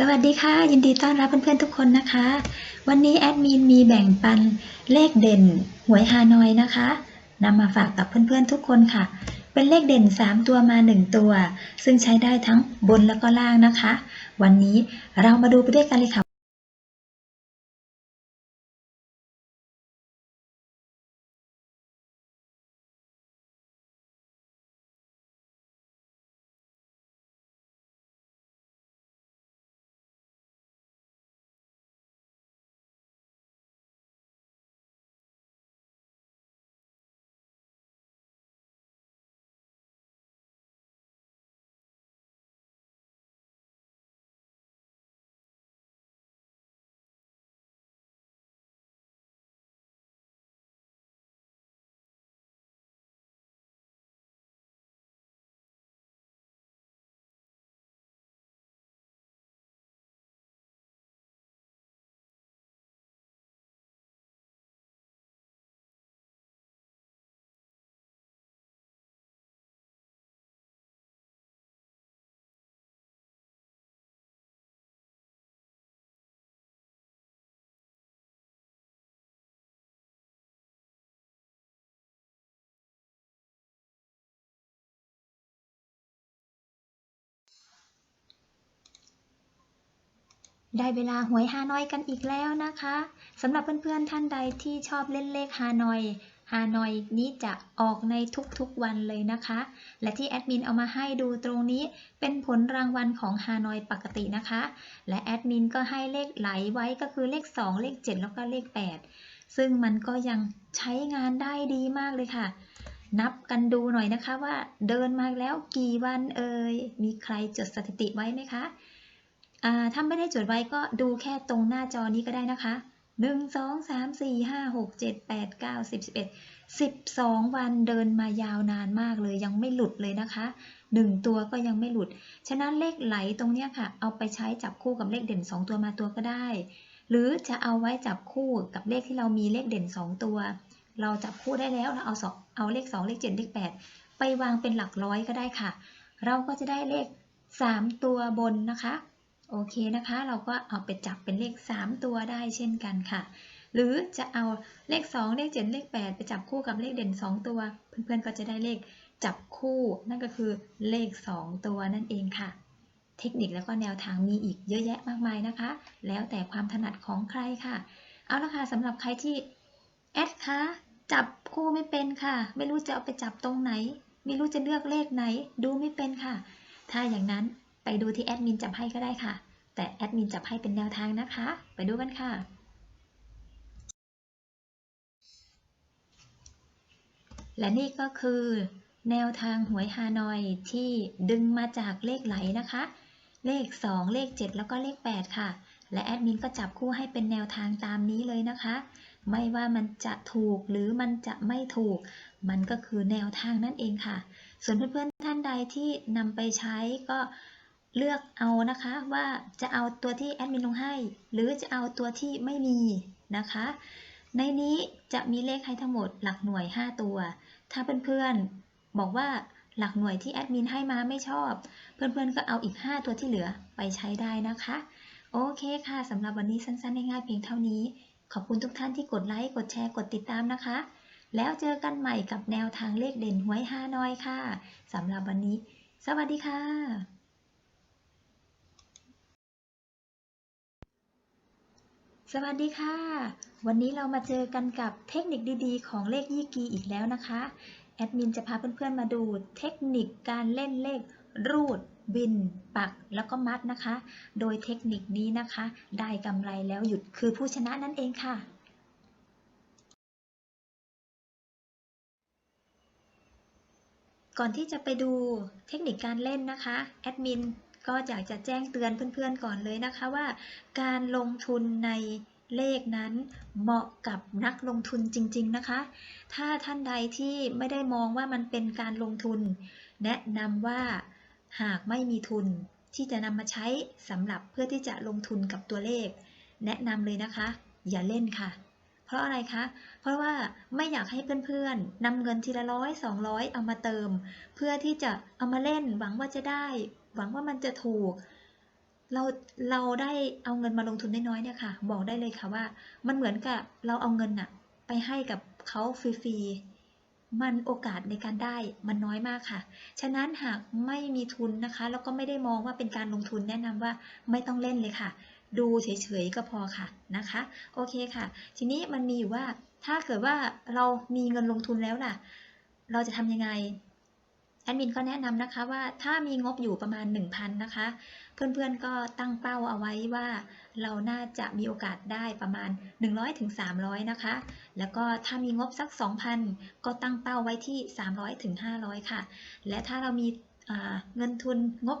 สวัสดีค่ะ ยินดีต้อนรับเพื่อนๆทุกคนนะคะ วันนี้แอดมินมีแบ่งปันเลขเด่นหวยฮานอยนะคะนำมาฝากกับเพื่อนๆทุกคนค่ะ เป็นเลขเด่น 3 ตัวมา 1 ตัว ซึ่งใช้ได้ทั้งบนแล้วก็ล่างนะคะ วันนี้เรามาดูไปด้วยกันเลยค่ะ ได้เวลาหวยฮานอยกันอีกแล้วนะคะสำหรับเพื่อนๆท่านใดที่ชอบเล่นเลขฮานอยฮานอยนี้จะออกในทุกๆวันเลยนะคะ และที่แอดมินเอามาให้ดูตรงนี้เป็นผลรางวัลของฮานอยปกตินะคะ และแอดมินก็ให้เลขไหลไว้ก็คือเลข 2 เลข 7 แล้วก็เลข 8 ซึ่งมันก็ยังใช้งานได้ดีมากเลยค่ะ นับกันดูหน่อยนะคะว่าเดินมาแล้วกี่วันเอ่ยมีใครจดสถิติไว้ไหมคะ ถ้าไม่ได้จดไว้ก็ดูแค่ตรงหน้าจอนี้ก็ได้นะคะ 1 2 3 4 5 6 7 8 9 10 11 12 วันเดินมายาวนานมากเลยยังไม่หลุดเลยนะคะ 1 ตัวก็ยังไม่หลุด ฉะนั้นเลขไหลตรงนี้ค่ะ เอาไปใช้จับคู่กับเลขเด่น 2 ตัวมาตัวก็ได้ หรือจะเอาไว้จับคู่กับเลขที่เรามีเลขเด่น 2 ตัว เราจับคู่ได้แล้วเราเอาสองเอาเลข 2 เลข 7 เลข 8 ไปวางเป็นหลักร้อยก็ได้ค่ะ เราก็จะได้เลข 3 ตัวบนนะคะ โอเคนะคะ เราก็เอาไปจับเป็นเลข 3 ตัวได้เช่นกันค่ะ หรือจะเอาเลข 2 เลข 7 เลข 8 ไปจับคู่กับเลขเด่น 2 ตัว เพื่อนๆก็จะได้เลขจับคู่นั่นก็คือเลข 2 ตัวนั่นเองค่ะ เทคนิคแล้วก็แนวทางมีอีกเยอะแยะมากมายนะคะ แล้วแต่ความถนัดของใครค่ะ เอาละค่ะสำหรับใครที่แอดคะจับคู่ไม่เป็นค่ะ ไม่รู้จะเอาไปจับตรงไหน ไม่รู้จะเลือกเลขไหน ดูไม่เป็นค่ะ ถ้าอย่างนั้น ไปดูที่แอดมินจับให้ก็ได้ค่ะ แต่แอดมินจับให้เป็นแนวทางนะคะ ไปดูกันค่ะและนี่ก็คือแนวทางหวยฮานอยที่ดึงมาจากเลขไหลนะคะ เลข 2 เลข 7 แล้วก็เลข 8 ค่ะ และแอดมินก็จับคู่ให้เป็นแนวทางตามนี้เลยนะคะ ไม่ว่ามันจะถูกหรือมันจะไม่ถูก มันก็คือแนวทางนั่นเองค่ะ ส่วนเพื่อนๆท่านใดที่นำไปใช้ก็ เลือกเอานะคะว่าจะเอาตัวที่แอดมินลงให้ หรือจะเอาตัวที่ไม่มีนะคะ ในนี้จะมีเลขให้ทั้งหมดหลักหน่วย 5 ตัว ถ้าเพื่อนๆบอกว่าหลักหน่วยที่แอดมินให้มาไม่ชอบ เพื่อนๆก็เอาอีก 5 ตัวที่เหลือไปใช้ได้นะคะ โอเคค่ะสำหรับวันนี้สั้นๆง่ายๆเพียงเท่านี้ ขอบคุณทุกท่านที่กดไลค์กดแชร์กดติดตามนะคะ แล้วเจอกันใหม่กับแนวทางเลขเด่นหวยฮานอยค่ะสำหรับวันนี้ สวัสดีค่ะ สวัสดีค่ะ วันนี้เรามาเจอกันกับเทคนิคดีๆ ของเลขยี่กีอีกแล้วนะคะ แอดมินจะพาเพื่อนๆมาดูเทคนิคการเล่นเลข รูด บิน ปัก แล้วก็มัดนะคะ โดยเทคนิคนี้นะคะ ได้กำไรแล้วหยุดคือผู้ชนะนั่นเองค่ะ ก่อนที่จะไปดูเทคนิคการเล่นนะคะ แอดมิน ก็อยากจะแจ้งเตือนเพื่อนๆก่อนเลยนะคะว่า การลงทุนในเลขนั้นเหมาะกับนักลงทุนจริง ๆนะคะ ถ้าท่านใดที่ไม่ได้มองว่ามันเป็นการลงทุน แนะนำว่าหากไม่มีทุนที่จะนำมาใช้สำหรับเพื่อที่จะลงทุนกับตัวเลข แนะนำเลยนะคะ อย่าเล่นค่ะ เพราะอะไรคะ เพราะว่าไม่อยากให้เพื่อนๆนำเงินทีละร้อยสองร้อยเอามาเติม เพื่อที่จะเอามาเล่นหวังว่าจะได้ หวังว่ามันจะถูก เราเราได้เอาเงินมาลงทุนน้อยๆเนี่ยค่ะ บอกได้เลยค่ะว่า มันเหมือนกับเราเอาเงินอะไปให้กับเขาฟรีๆมันโอกาสในการได้มันน้อยมากค่ะ ฉะนั้นหากไม่มีทุนนะคะ แล้วก็ไม่ได้มองว่าเป็นการลงทุนแนะนำว่าไม่ต้องเล่นเลยค่ะ ดูเฉยๆก็พอค่ะนะคะ โอเคค่ะ ทีนี้มันมีอยู่ว่าถ้าเกิดว่าเรามีเงินลงทุนแล้วล่ะ เราจะทำยังไง ดมินก็แนะนำนะคะว่าถ้ามีงบอยู่ประมาณ 1,000 นะคะ เพื่อนๆก็ตั้งเป้าเอาไว้ว่าเราน่าจะมีโอกาสได้ประมาณ 100ถึงนะคะ แล้วก็ถ้ามีงบสัก 2,000 ก็ตั้งเป้าไว้ที่ 300ถึง500 ค่ะ และถ้าเรามีเงินทุนงบ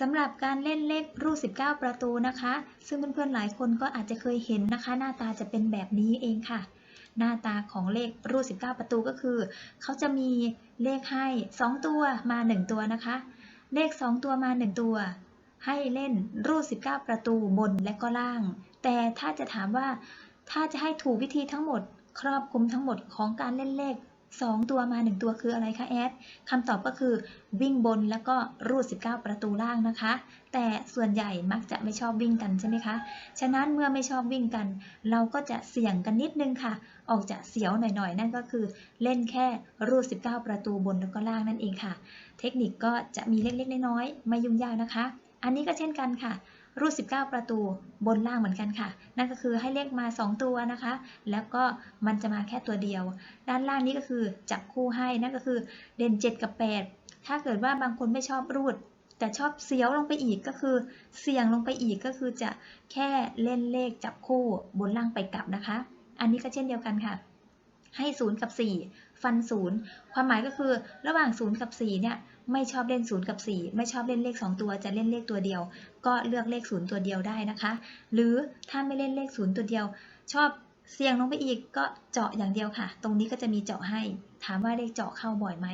สำหรับการเล่นเลขรูป 19 ประตูนะคะ ซึ่งเพื่อนๆหลายคนก็อาจจะเคยเห็นนะคะ หน้าตาจะเป็นแบบนี้เองค่ะ หน้าตาของเลขรูป 19 ประตูก็คือ เขาจะมีเลขให้ 2 ตัวมา 1 ตัวนะคะ เลข 2 ตัวมา 1 ตัว ให้เล่นรูป 19 ประตูบนและก็ล่าง แต่ถ้าจะถามว่าถ้าจะให้ถูกวิธีทั้งหมด ครอบคลุมทั้งหมดของการเล่นเลข 2 ตัวมา 1 ตัวคืออะไรคะแอดคำตอบก็คือวิ่งบนแล้วก็รูด 19 ประตูล่างนะคะ แต่ส่วนใหญ่มักจะไม่ชอบวิ่งกันใช่ไหมคะ ฉะนั้นเมื่อไม่ชอบวิ่งกัน เราก็จะเสี่ยงกันนิดนึงค่ะ ออกจะเสียวหน่อยๆ นั่นก็คือเล่นแค่รูด 19 ประตูบนแล้วก็ล่างนั่นเองค่ะ เทคนิคก็จะมีเล็กๆน้อยๆไม่ยุ่งยากนะคะ อันนี้ก็เช่นกันค่ะ รูด 19 ประตูบนล่างเหมือนกันค่ะ นั่นก็คือให้เลขมา 2 ตัวนะคะ แล้วก็มันจะมาแค่ตัวเดียว ด้านล่างนี้ก็คือจับคู่ให้ นั่นก็คือเด่น 7 กับ 8 ถ้าเกิดว่าบางคนไม่ชอบรูด แต่ชอบเสียวลงไปอีกก็คือเสี่ยงลงไปอีกก็คือจะแค่เล่นเลขจับคู่บนล่างไปกลับนะคะ อันนี้ก็เช่นเดียวกันค่ะให้ 0 กับ 4 ฟัน 0 ความหมายก็คือระหว่าง 0 กับ 4 เนี่ย ไม่ชอบเล่น 0 กับ 4 ไม่ชอบเล่นเลข 2 ตัว จะเล่นเลขตัวเดียว ก็เลือกเลข 0 ตัวเดียวได้นะคะ หรือถ้าไม่เล่นเลข 0 ตัวเดียว ชอบเสี่ยงลงไปอีกก็เจาะอย่างเดียวค่ะ ตรงนี้ก็จะมีเจาะให้ ถามว่าเลขเจาะเข้าบ่อยไหม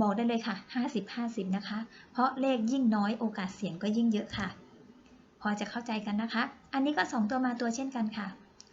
บอกได้เลยค่ะ 50-50 นะคะ เพราะเลขยิ่งน้อยโอกาสเสี่ยงก็ยิ่งเยอะค่ะ พอจะเข้าใจกันนะคะ อันนี้ก็ 2 ตัวมาตัวเช่นกันค่ะ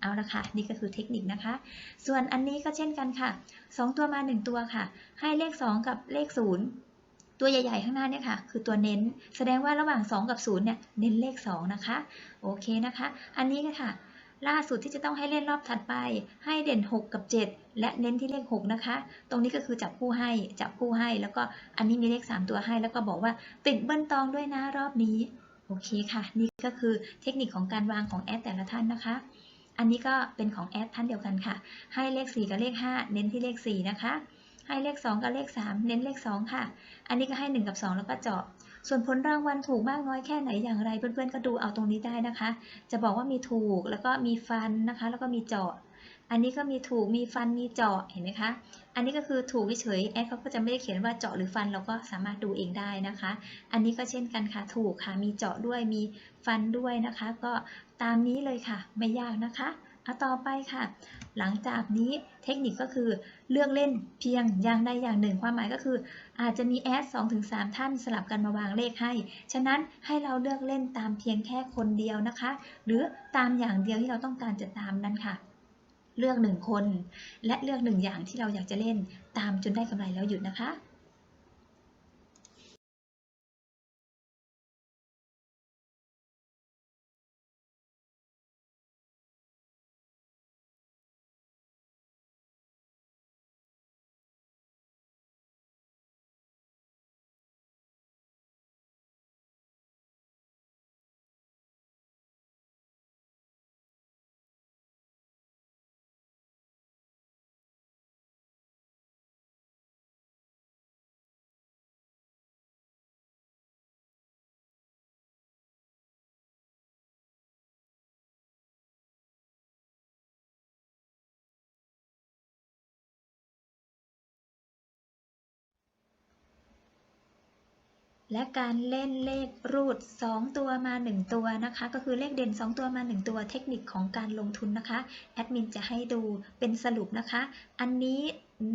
เอาละค่ะ นี่ก็คือเทคนิคนะคะ ส่วนอันนี้ก็เช่นกันค่ะ 2 ตัวมา 1 ตัวค่ะ ให้เลข 2 กับเลข 0 ตัวใหญ่ ๆ ข้างหน้าเนี่ยค่ะ คือตัวเน้น แสดงว่าระหว่าง 2 กับ 0 เนี่ยเน้นเลข 2 นะคะ โอเคนะคะ อันนี้ก็ค่ะ ล่าสุดที่จะต้องให้เล่นรอบถัดไป ให้เด่น 6 กับ 7 และเน้นที่เลข 6 นะคะ ตรงนี้ก็คือจับคู่ให้ จับคู่ให้ แล้วก็อันนี้มีเลข 3 ตัวให้ แล้วก็บอกว่าติดเบิ้ลตองด้วยนะรอบนี้ โอเคค่ะ นี่ก็คือเทคนิคของการวางของแอดแต่ละท่านนะคะ อันนี้ก็เป็นของแอดท่านเดียวกันค่ะ ให้เลข 4 กับเลข 5 เน้นที่เลข 4 นะคะ ให้เลข 2 กับเลข 3 เน้นเลข 2 ค่ะ อันนี้ก็ให้ 1 กับ 2 แล้วก็เจาะ ส่วนผลรางวัลถูกมากน้อยแค่ไหนอย่างไร เพื่อนๆก็ดูเอาตรงนี้ได้นะคะ จะบอกว่ามีถูกแล้วก็มีฟันนะคะ แล้วก็มีเจาะ อันนี้ก็มีถูกมีฟันมีเจาะเห็นไหมคะ อันนี้ก็คือถูกเฉยแอดเขาก็จะไม่ได้เขียนว่าเจาะหรือฟันเราก็สามารถดูเองได้นะคะ อันนี้ก็เช่นกันค่ะถูกค่ะมีเจาะด้วยมีฟันด้วยนะคะ ก็ตามนี้เลยค่ะ ไม่ยากนะคะเอาต่อไปค่ะ หลังจากนี้เทคนิคก็คือเลือกเล่นเพียงอย่างใดอย่างหนึ่ง ความหมายก็คือ อาจจะมีแอด2-3ท่านสลับกันมาวางเลขให้ ฉะนั้นให้เราเลือกเล่นตามเพียงแค่คนเดียวนะคะ หรือตามอย่างเดียวที่เราต้องการจะตามนั้นค่ะ เลือกหนึ่งคน และเลือกหนึ่งอย่างที่เราอยากจะเล่นตามจนได้กำไรแล้วหยุดนะคะ และการเล่นเลขรูด 2 ตัวมา 1 ตัวนะคะ ก็คือเลขเด่น 2 ตัวมา 1 ตัวเทคนิคของการลงทุนนะคะแอดมินจะให้ดูเป็นสรุปนะคะ อันนี้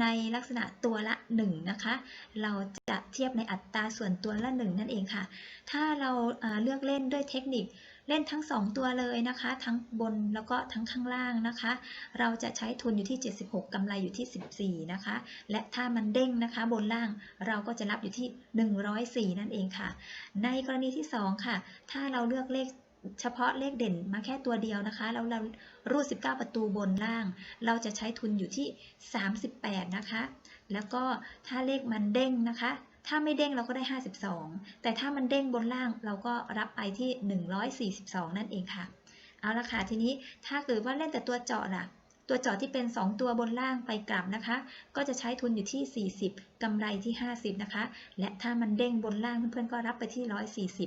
ในลักษณะตัวละ 1 นะคะ เราจะเทียบในอัตราส่วนตัวละ 1 นั่นเองค่ะ ถ้าเราเอ่อเลือกเล่นด้วยเทคนิค เล่นทั้ง 2 ตัวเลยนะคะ ทั้งบนแล้วก็ทั้งข้างล่างนะคะ เราจะใช้ทุนอยู่ที่ 76กำไรอยู่ที่ 14 นะคะ และถ้ามันเด้งนะคะ บนล่างเราก็จะรับอยู่ที่ 104 นั่นเองค่ะ ในกรณีที่ 2 ค่ะ ถ้าเราเลือกเลขเฉพาะเลขเด่นมาแค่ตัวเดียวนะคะ แล้วเรารูด 19 ประตูบนล่าง เราจะใช้ทุนอยู่ที่ 38 นะคะ แล้วก็ถ้าเลขมันเด้งนะคะ ถ้าไม่เด้งเราก็ได้ 52 แต่ถ้ามันเด้งบนล่างเราก็รับไปที่ 142 นั่นเองค่ะ เอาละค่ะทีนี้ถ้าเกิดว่าเล่นแต่ตัวเจาะล่ะ ตัวเจาะที่เป็น 2 ตัวบนล่างไปกลับนะคะ ก็จะใช้ทุนอยู่ที่ 40กำไรที่ 50 นะคะ และถ้ามันเด้งบนล่างเพื่อนๆก็รับไปที่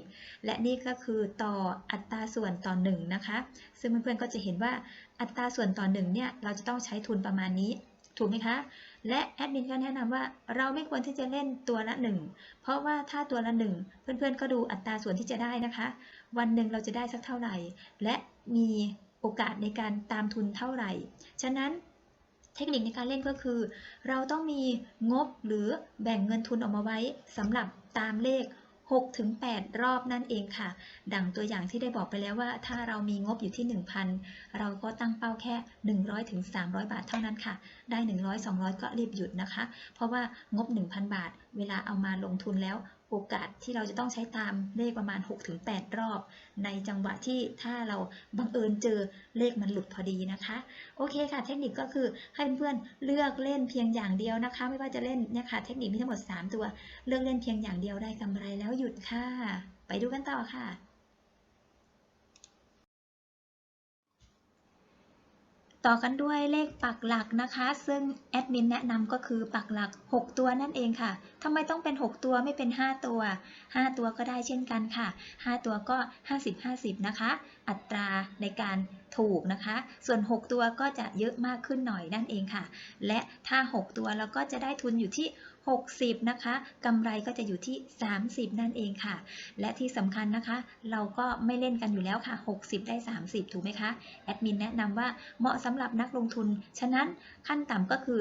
140 และนี่ก็คือต่ออัตราส่วนต่อ1นะคะ ซึ่งเพื่อนๆก็จะเห็นว่าอัตราส่วนต่อ1เนี่ยเราจะต้องใช้ทุนประมาณนี้ ถูกไหมคะ และแอดมินก็แนะนำว่าเราไม่ควรที่จะเล่นตัวละ 1 เพราะว่าถ้าตัวละ 1 เพื่อนๆ ก็ดูอัตราส่วนที่จะได้นะคะ วันหนึ่งเราจะได้สักเท่าไหร่ และมีโอกาสในการตามทุนเท่าไหร่ ฉะนั้นเทคนิคในการเล่นก็คือ เราต้องมีงบหรือแบ่งเงินทุนออกมาไว้สำหรับตามเลข 6-8 รอบนั่นเองค่ะ ดังตัวอย่างที่ได้บอกไปแล้วว่า ถ้าเรามีงบอยู่ที่ 1,000 เราก็ตั้งเป้าแค่ 100ถึง300 บาทเท่านั้นค่ะ ได้ 100 200 ก็รีบหยุดนะคะ เพราะว่างบ 1,000 บาท เวลาเอามาลงทุนแล้ว โอกาสที่เราจะต้องใช้ตามเลขประมาณ 6-8 รอบ ในจังหวะที่ถ้าเราบังเอิญเจอเลขมันหลุดพอดีนะคะ โอเคค่ะ เทคนิคก็คือให้เพื่อนเลือกเล่นเพียงอย่างเดียวนะคะ ไม่ว่าจะเล่นเนี่ยค่ะเทคนิคมีทั้งหมด 3 ตัว เลือกเล่นเพียงอย่างเดียวได้กำไรแล้วหยุดค่ะ ไปดูกันต่อค่ะ ต่อกันด้วยเลขปักหลักนะคะ ซึ่งแอดมินแนะนำก็คือปักหลัก 6 ตัวนั่นเองค่ะทำไมต้องเป็น 6 ตัวไม่เป็น 5 ตัว 5 ตัวก็ได้เช่นกันค่ะ 5 ตัวก็ 50-50 นะคะ อัตราในการถูกนะคะ ส่วน 6 ตัวก็จะเยอะมากขึ้นหน่อยนั่นเองค่ะ และถ้า 6 ตัวเราก็จะได้ทุนอยู่ที่ 60 นะคะกำไรก็จะอยู่ที่ 30 นั่นเองค่ะ และที่สำคัญนะคะ เราก็ไม่เล่นกันอยู่แล้วค่ะ 60 ได้ 30 ถูกไหมคะ แอดมินแนะนำว่าเหมาะสำหรับนักลงทุน ฉะนั้นขั้นต่ำก็คือ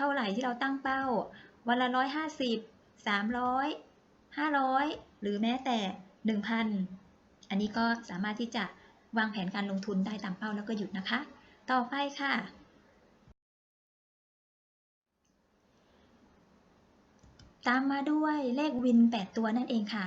เท่าไหร่ที่เราตั้งเป้า วันละร้อยห้าสิบสามร้อยห้าร้อยหรือแม้แต่หนึ่งพันอันนี้ก็สามารถที่จะวางแผนการลงทุนได้ตามเป้าแล้วก็หยุดนะคะ ต่อไปค่ะ ตามมาด้วยเลขวิน 8 ตัวนั่นเองค่ะ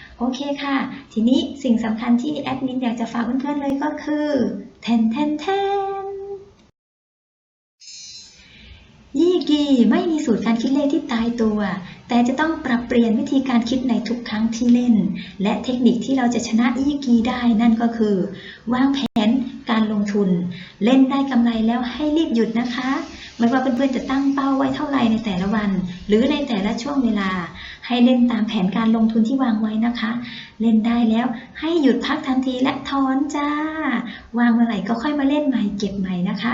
โอเคค่ะ ทีนี้สิ่งสำคัญที่แอดมินอยากจะฝากเพื่อนๆเลยก็คือแทนแทนแทนยี่กีไม่มีสูตรการคิดเลขที่ตายตัว แต่จะต้องปรับเปลี่ยนวิธีการคิดในทุกครั้งที่เล่น และเทคนิคที่เราจะชนะยี่กีได้นั่นก็คือ วางแผนการลงทุน เล่นได้กำไรแล้วให้รีบหยุดนะคะ ไม่ว่าเพื่อนๆจะตั้งเป้าไว้เท่าไหร่ในแต่ละวัน หรือในแต่ละช่วงเวลา ให้เล่นตามแผนการลงทุนที่วางไว้นะคะ เล่นได้แล้วให้หยุดพักทันทีและถอนจ้า วางเมื่อไหร่ก็ค่อยมาเล่นใหม่เก็บใหม่นะคะ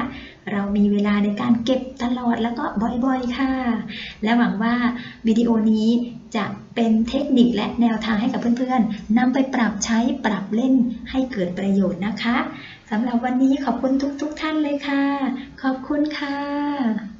เรามีเวลาในการเก็บตลอดแล้วก็บ่อยๆค่ะ และหวังว่าวิดีโอนี้จะเป็นเทคนิคและแนวทางให้กับเพื่อนๆนำไปปรับใช้ปรับเล่นให้เกิดประโยชน์นะคะสำหรับวันนี้ขอบคุณทุกๆท่านเลยค่ะ ขอบคุณค่ะ